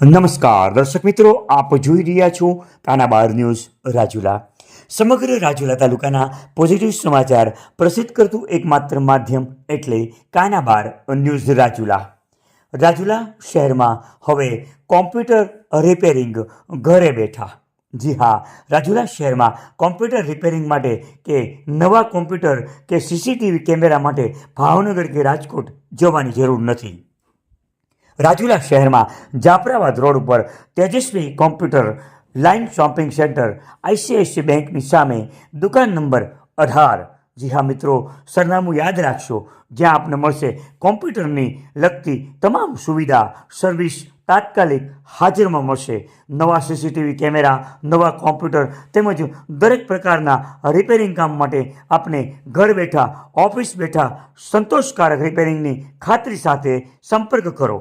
નમસ્કાર, દર્શક મિત્રો, આપ જોઈ રહ્યા છો કાના બાર ન્યૂઝ રાજુલા. સમગ્ર રાજુલા તાલુકાના પોઝિટિવ સમાચાર પ્રસિદ્ધ કરતું એકમાત્ર માધ્યમ એટલે કાના બાર ન્યૂઝ રાજુલા. રાજુલા શહેરમાં હવે કોમ્પ્યુટર રિપેરિંગ ઘરે બેઠા. જી હા, રાજુલા શહેરમાં કોમ્પ્યુટર રિપેરિંગ માટે કે નવા કોમ્પ્યુટર કે સીસીટીવી કેમેરા માટે ભાવનગર કે રાજકોટ જવાની જરૂર નથી. રાજુલા શહેરમાં જાફરાબાદ રોડ ઉપર Tejasvi computer line shopping centre ICICI બેંકની સામે દુકાન નંબર અઢાર. જી હા મિત્રો, સરનામું યાદ રાખશો, જ્યાં આપને મળશે કોમ્પ્યુટરની લગતી તમામ સુવિધા, સર્વિસ તાત્કાલિક હાજરમાં મળશે. નવા સીસીટીવી કેમેરા, નવા કોમ્પ્યુટર તેમજ દરેક પ્રકારના રિપેરિંગ કામ માટે આપને ઘર બેઠા, ઓફિસ બેઠા સંતોષકારક રિપેરિંગની ખાતરી સાથે સંપર્ક કરો.